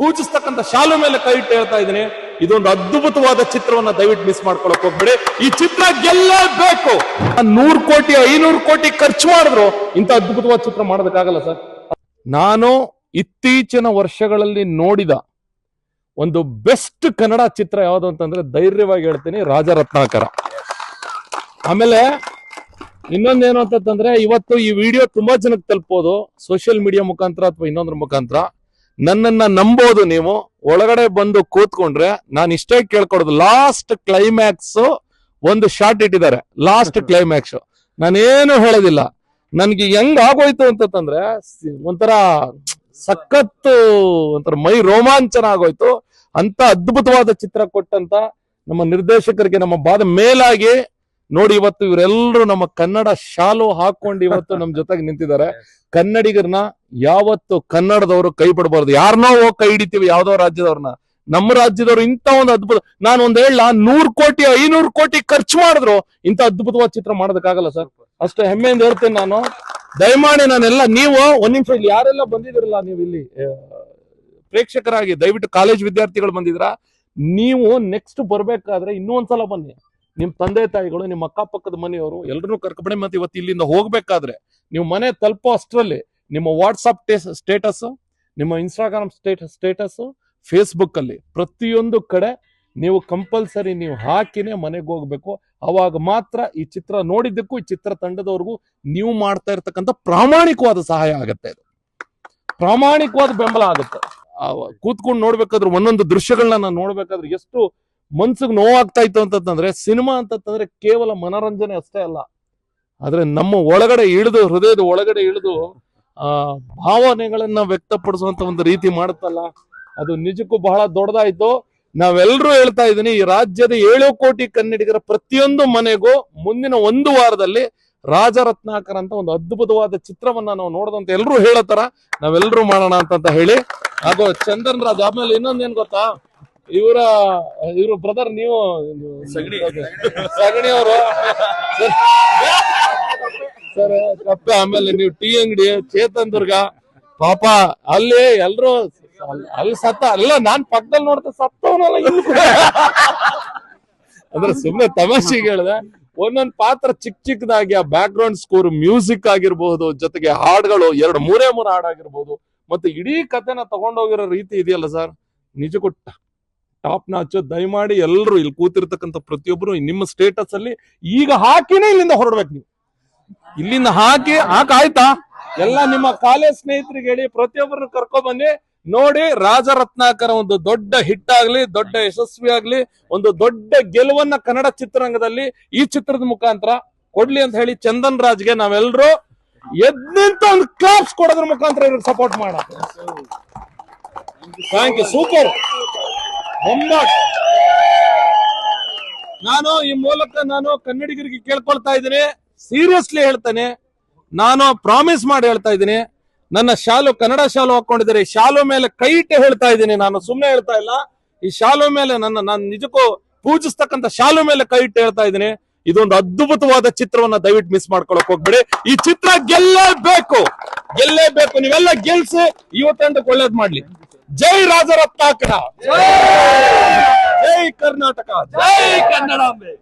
ಪೂಜಿಸ್ತಕ್ಕಂಥ ಶಾಲು ಮೇಲೆ ಕೈ ಇಟ್ಟು ಹೇಳ್ತಾ ಇದ್ದೀನಿ, ಇದೊಂದು ಅದ್ಭುತವಾದ ಚಿತ್ರವನ್ನ ದಯವಿಟ್ಟು ಮಿಸ್ ಮಾಡ್ಕೊಳಕ್ ಹೋಗ್ಬೇಡಿ. ಈ ಚಿತ್ರ ಗೆಲ್ಲಬೇಕು. ನೂರು ಕೋಟಿ, ಐನೂರು ಕೋಟಿ ಖರ್ಚು ಮಾಡಿದ್ರು ಇಂಥ ಅದ್ಭುತವಾದ ಚಿತ್ರ ಮಾಡೋದಕ್ಕಾಗಲ್ಲ ಸರ್. ನಾನು ಇತ್ತೀಚಿನ ವರ್ಷಗಳಲ್ಲಿ ನೋಡಿದ ಒಂದು ಬೆಸ್ಟ್ ಕನ್ನಡ ಚಿತ್ರ ಯಾವುದು ಅಂತಂದ್ರೆ ಧೈರ್ಯವಾಗಿ ಹೇಳ್ತೀನಿ ರಾಜರತ್ನಾಕರ. ಆಮೇಲೆ ಇನ್ನೊಂದೇನು ಅಂತಂದ್ರೆ ಇವತ್ತು ಈ ವಿಡಿಯೋ ತುಂಬಾ ಜನಕ್ಕೆ ತಲುಪೋದು. ಸೋಷಿಯಲ್ ಮೀಡಿಯಾ ಮುಖಾಂತರ ಅಥವಾ ಇನ್ನೊಂದ್ರ ಮುಖಾಂತರ. ನನ್ನನ್ನ ನಂಬೋದು ನೀವು. ಒಳಗಡೆ ಬಂದು ಕೂತ್ಕೊಂಡ್ರೆ ನಾನು ಇಷ್ಟೇ ಕೇಳ್ಕೊಡೋದು. ಲಾಸ್ಟ್ ಕ್ಲೈಮ್ಯಾಕ್ಸ್ ಒಂದು ಶಾರ್ಟ್ ಇಟ್ಟಿದ್ದಾರೆ. ಲಾಸ್ಟ್ ಕ್ಲೈಮ್ಯಾಕ್ಸ್ ನಾನೇನು ಹೇಳೋದಿಲ್ಲ. ನನ್ಗೆ ಹೆಂಗ್ ಆಗೋಯ್ತು ಅಂತಂದ್ರೆ ಒಂಥರ ಸಖತ್ತು ಒಂಥರ ಮೈ ರೋಮಾಂಚನ ಆಗೋಯ್ತು. ಅಂತ ಅದ್ಭುತವಾದ ಚಿತ್ರ ಕೊಟ್ಟಂತ ನಮ್ಮ ನಿರ್ದೇಶಕರಿಗೆ ನಮ್ಮ ಬಾದ ಮೇಲಾಗಿ ನೋಡಿ ಇವತ್ತು ಇವರೆಲ್ಲರೂ ನಮ್ಮ ಕನ್ನಡ ಶಾಲು ಹಾಕೊಂಡು ಇವತ್ತು ನಮ್ಮ ಜೊತೆಗೆ ನಿಂತಿದ್ದಾರೆ. ಕನ್ನಡಿಗರನ್ನ ಯಾವತ್ತು ಕನ್ನಡದವರು ಕೈ ಬಿಡಬಾರ್ದು. ಯಾರನ್ನೋ ಹೋಗಿ ಕೈ ಹಿಡಿತೀವಿ ಯಾವ್ದೋ ರಾಜ್ಯದವ್ರನ್ನ. ನಮ್ಮ ರಾಜ್ಯದವ್ರು ಇಂಥ ಒಂದು ಅದ್ಭುತ ನಾನು ಒಂದ್ ಹೇಳ ನೂರ್ ಕೋಟಿ ಐನೂರು ಕೋಟಿ ಖರ್ಚು ಮಾಡಿದ್ರು ಇಂತ ಅದ್ಭುತವಾದ ಚಿತ್ರ ಮಾಡೋದಕ್ಕಾಗಲ್ಲ ಸರ್. ಅಷ್ಟು ಹೆಮ್ಮೆಯಿಂದ ಹೇಳ್ತೇನೆ ನಾನು. ದಯಮಾಡಿ ನಾನೆಲ್ಲ ನೀವು ಒಂದ್ ನಿಮಿಷ ಇಲ್ಲಿ ಯಾರೆಲ್ಲ ಬಂದಿದಿರಲ್ಲ ನೀವು ಇಲ್ಲಿ ಪ್ರೇಕ್ಷಕರಾಗಿ ದಯವಿಟ್ಟು ಕಾಲೇಜ್ ವಿದ್ಯಾರ್ಥಿಗಳು ಬಂದಿದ್ರ ನೀವು ನೆಕ್ಸ್ಟ್ ಬರ್ಬೇಕಾದ್ರೆ ಇನ್ನೂ ಒಂದ್ಸಲ ಬನ್ನಿ. ನಿಮ್ ತಂದೆ ತಾಯಿಗಳು, ನಿಮ್ಮ ಅಕ್ಕಪಕ್ಕದ ಮನೆಯವರು ಎಲ್ಲರೂ ಕರ್ಕೊಂಡೆ ಮತ್ತೆ ಇವತ್ತು ಇಲ್ಲಿಂದ ಹೋಗ್ಬೇಕಾದ್ರೆ ನೀವು ಮನೆ ತಲುಪೋ ಅಷ್ಟರಲ್ಲಿ ನಿಮ್ಮ ವಾಟ್ಸಪ್ ಸ್ಟೇಟಸ್ ನಿಮ್ಮ ಇನ್ಸ್ಟಾಗ್ರಾಮ್ ಸ್ಟೇಟಸ್ ಸ್ಟೇಟಸ್ ಫೇಸ್ಬುಕ್ ಅಲ್ಲಿ ಪ್ರತಿಯೊಂದು ಕಡೆ ನೀವು ಕಂಪಲ್ಸರಿ ನೀವು ಹಾಕಿನೇ ಮನೆಗೆ ಹೋಗ್ಬೇಕು. ಅವಾಗ ಮಾತ್ರ ಈ ಚಿತ್ರ ನೋಡಿದ್ದಕ್ಕೂ, ಈ ಚಿತ್ರ ತಂಡದವ್ರಿಗೂ ನೀವು ಮಾಡ್ತಾ ಇರ್ತಕ್ಕಂಥ ಪ್ರಾಮಾಣಿಕವಾದ ಸಹಾಯ ಆಗತ್ತೆ ಇದು. ಪ್ರಾಮಾಣಿಕವಾದ ಬೆಂಬಲ ಆಗುತ್ತೆ. ಕೂತ್ಕೊಂಡು ನೋಡ್ಬೇಕಾದ್ರೆ ಒಂದೊಂದು ದೃಶ್ಯಗಳನ್ನ ನಾನು ನೋಡ್ಬೇಕಾದ್ರೆ ಎಷ್ಟು ಮನ್ಸಿಗೆ ನೋವಾಗ್ತಾ ಇತ್ತು ಅಂತಂದ್ರೆ ಸಿನಿಮಾ ಅಂತಂದ್ರೆ ಕೇವಲ ಮನೋರಂಜನೆ ಅಷ್ಟೇ ಅಲ್ಲ. ಆದ್ರೆ ನಮ್ಮ ಒಳಗಡೆ ಇಳಿದು, ಹೃದಯದ ಒಳಗಡೆ ಇಳಿದು, ಆ, ಭಾವನೆಗಳನ್ನ ವ್ಯಕ್ತಪಡಿಸುವಂತ ಒಂದು ರೀತಿ ಮಾಡುತ್ತಲ್ಲ, ಅದು ನಿಜಕ್ಕೂ ಬಹಳ ದೊಡ್ಡದಾಯ್ತು. ನಾವೆಲ್ಲರೂ ಹೇಳ್ತಾ ಇದೀನಿ ಈ ರಾಜ್ಯದ ಏಳು ಕೋಟಿ ಕನ್ನಡಿಗರ ಪ್ರತಿಯೊಂದು ಮನೆಗೂ ಮುಂದಿನ ಒಂದು ವಾರದಲ್ಲಿ ರಾಜರತ್ನಾಕರ್ ಅಂತ ಒಂದು ಅದ್ಭುತವಾದ ಚಿತ್ರವನ್ನ ನಾವು ನೋಡದಂತ ಎಲ್ಲರೂ ಹೇಳತ್ತಾರ ನಾವೆಲ್ಲರೂ ಮಾಡೋಣ ಅಂತ ಹೇಳಿ. ಹಾಗೂ ಚಂದನ್ ರಾಜ್ ಆಮೇಲೆ ಇನ್ನೊಂದೇನ್ ಗೊತ್ತಾ? ಇವರ ಇವ್ರ ಬ್ರದರ್ ನೀವು ಸಗಣಿ. ಸಗಣಿ. ಅವರು. ಸರ್ ಕಪ್ಪೆ ಆಮೇಲೆ ನೀವು ಟೀ ಅಂಗಡಿ ಚೇತನ್ ದುರ್ಗ. ಪಾಪ ಅಲ್ಲಿ ಎಲ್ರು ಅಲ್ಲಿ- ಸತ್ತ ಅಲ್ಲ ನಾನ್ ಪಕ್ಕದಲ್ಲಿ ನೋಡ್ತಾ ಸತ್ತವನಲ್ಲ ಅಂದ್ರೆ ಸುಮ್ನೆ ತಮಾಷೆಗೆ ಹೇಳ್ದೆ ಒಂದೊಂದ್ ಪಾತ್ರ ಚಿಕ್ಕ ಚಿಕ್ಕದಾಗಿ ಆ ಬ್ಯಾಕ್ ಗ್ರೌಂಡ್ ಸ್ಕೋರ್ ಮ್ಯೂಸಿಕ್ ಆಗಿರ್ಬಹುದು ಜೊತೆಗೆ ಹಾಡುಗಳು ಎರಡು ಮೂರೇ ಮೂರು ಹಾಡಾಗಿರ್ಬಹುದು ಮತ್ತೆ ಇಡೀ ಕಥೆನ ತಗೊಂಡೋಗಿರೋ ರೀತಿ ಇದೆಯಲ್ಲ ಸರ್? ನಿಜಕ್ಕೂ ಟಾಪ್ ನಾಚ್ ದಯಮಾಡಿ ಎಲ್ಲರೂ ಇಲ್ಲಿ ಕೂತಿರ್ತಕ್ಕಂಥ ಪ್ರತಿಯೊಬ್ಬರು ನಿಮ್ಮ ಸ್ಟೇಟಸ್ ಅಲ್ಲಿ ಈಗ ಹಾಕಿನೇ ಇಲ್ಲಿಂದ ಹೊರಡ್ಬೇಕು ನೀವು. ಇಲ್ಲಿಂದ ಹಾಕಿ ಹಾಕಾಯ್ತಾ ಎಲ್ಲ ನಿಮ್ಮ ಕಾಲೇಜ್ ಸ್ನೇಹಿತರಿಗೆ ಹೇಳಿ ಪ್ರತಿಯೊಬ್ಬರನ್ನು ಕರ್ಕೊ ಬನ್ನಿ. ನೋಡಿ, ರಾಜರತ್ನಾಕರ ಒಂದು ದೊಡ್ಡ ಹಿಟ್ ಆಗ್ಲಿ, ದೊಡ್ಡ ಯಶಸ್ವಿ ಆಗ್ಲಿ, ಒಂದು ದೊಡ್ಡ ಗೆಲುವನ್ನ ಕನ್ನಡ ಚಿತ್ರರಂಗದಲ್ಲಿ ಈ ಚಿತ್ರದ ಮುಖಾಂತರ ಕೊಡ್ಲಿ ಅಂತ ಹೇಳಿ ಚಂದನ್ ರಾಜ್ಗೆ ನಾವೆಲ್ಲರೂ ಎದ್ ನಿಂತ ಒಂದು ಕ್ಲಾಪ್ಸ್ ಕೊಡೋದ್ರ ಮುಖಾಂತರ ಇವ್ರಿಗೆ ಸಪೋರ್ಟ್ ಮಾಡ ಥ್ಯಾಂಕ್ ಯು ಸೂಪರ್ ನಾನು ಈ ಮೂಲಕ ನಾನು ಕನ್ನಡಿಗರಿಗೆ ಕೇಳ್ಕೊಳ್ತಾ ಇದ್ದೀನಿ. ಸೀರಿಯಸ್ಲಿ ಹೇಳ್ತಾನೆ. ನಾನು ಪ್ರಾಮಿಸ್ ಮಾಡಿ ಹೇಳ್ತಾ ಇದ್ದೀನಿ. ನನ್ನ ಶಾಲು ಕನ್ನಡ ಶಾಲು ಹಾಕೊಂಡಿದ್ದಾರೆ. ಶಾಲು ಮೇಲೆ ಕೈ ಇಟ್ಟು ಹೇಳ್ತಾ ಇದ್ದೀನಿ. ನಾನು ಸುಮ್ಮನೆ ಹೇಳ್ತಾ ಇಲ್ಲ. ಈ ಶಾಲು ಮೇಲೆ ನನ್ನ, ನಾನು ನಿಜಕ್ಕೂ ಪೂಜಿಸ್ತಕ್ಕಂತ ಶಾಲು ಮೇಲೆ ಕೈ ಇಟ್ಟು ಹೇಳ್ತಾ ಇದ್ದೀನಿ. ಇದೊಂದು ಅದ್ಭುತವಾದ ಚಿತ್ರವನ್ನ ದಯವಿಟ್ಟು ಮಿಸ್ ಮಾಡ್ಕೊಳಕ್ ಹೋಗ್ಬೇಡಿ. ಈ ಚಿತ್ರ ಗೆಲ್ಲೇಬೇಕು. ಗೆಲ್ಲೇಬೇಕು. ನೀವೆಲ್ಲ ಗೆಲ್ಸಿ ಇವತ್ತಂದಕ್ಕೆ ಒಳ್ಳೇದ್ ಮಾಡ್ಲಿ. ಜೈ ರಾಜರತ್ನಾಕರ ಜೈ ಕರ್ನಾಟಕ ಜೈ ಕನ್ನಡಾಂಬೆ